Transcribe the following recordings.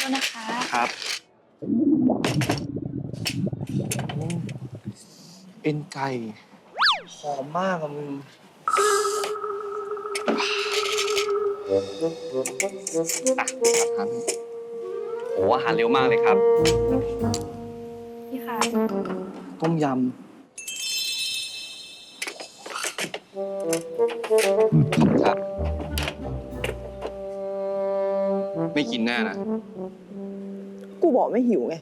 ษนะคะครับเอ็นไก่ หอมมากอะมึงอะครับโอ้อาหารเร็วมากเลยครับนี่ค่ะต้มยำครับ ไม่กินแน่นะ กูบอกไม่หิวไง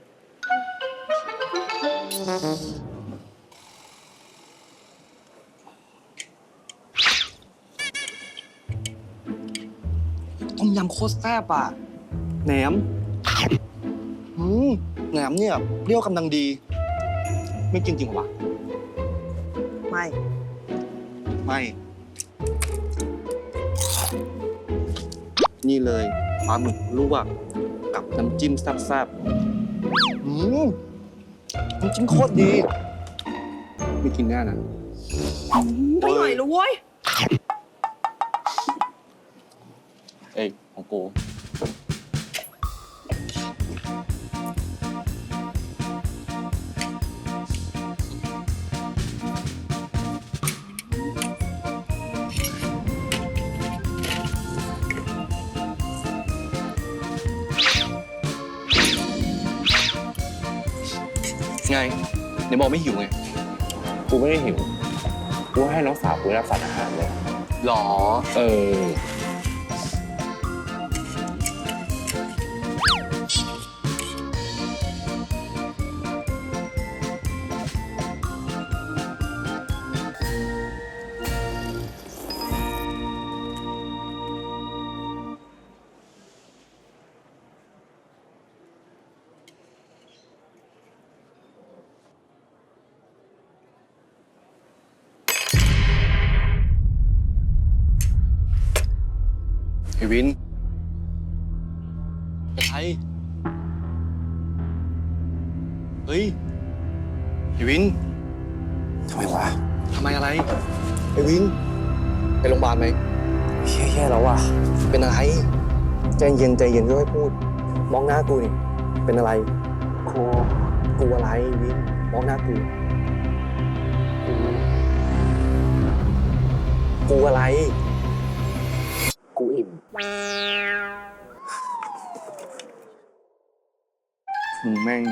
ต้มยำโคตรแซ่บอะแหนมอืมแหนมเนี่ยเปรี้ยวกำลังดี ไม่กินจริงเหรอวะไม่ ไม่ นี่เลย ปลาหมึกลวกกับน้ำจิ้มแซ่บๆอืมน้ำจิ้มโคตรดีไม่กินแน่นะไม่ไหวแล้วเว้ย เอ้ยของกู ไงเดี๋ยวบอกไม่หิวไงกูไม่ได้หิว กูให้น้องสาวกูรับสารอาหารเลย หรอ เออ ไอ้วินเป็นไรเฮ้ยไอ้วินทำไมวะทำไมอะไรไอ้วิน ไปโรงพยาบาลไหมเฮี้ยแย่แล้วว่ะ เป็นอะไร ใจเย็นใจเย็นก็ไม่พูด มองหน้ากูนี่ เป็นอะไรกูกูอะไรวิน มองหน้ากู กู กูอะไรกูอิ่ มมึงแม่ง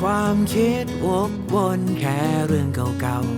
ความคิดวกวนแค่เรื่องเก่าๆ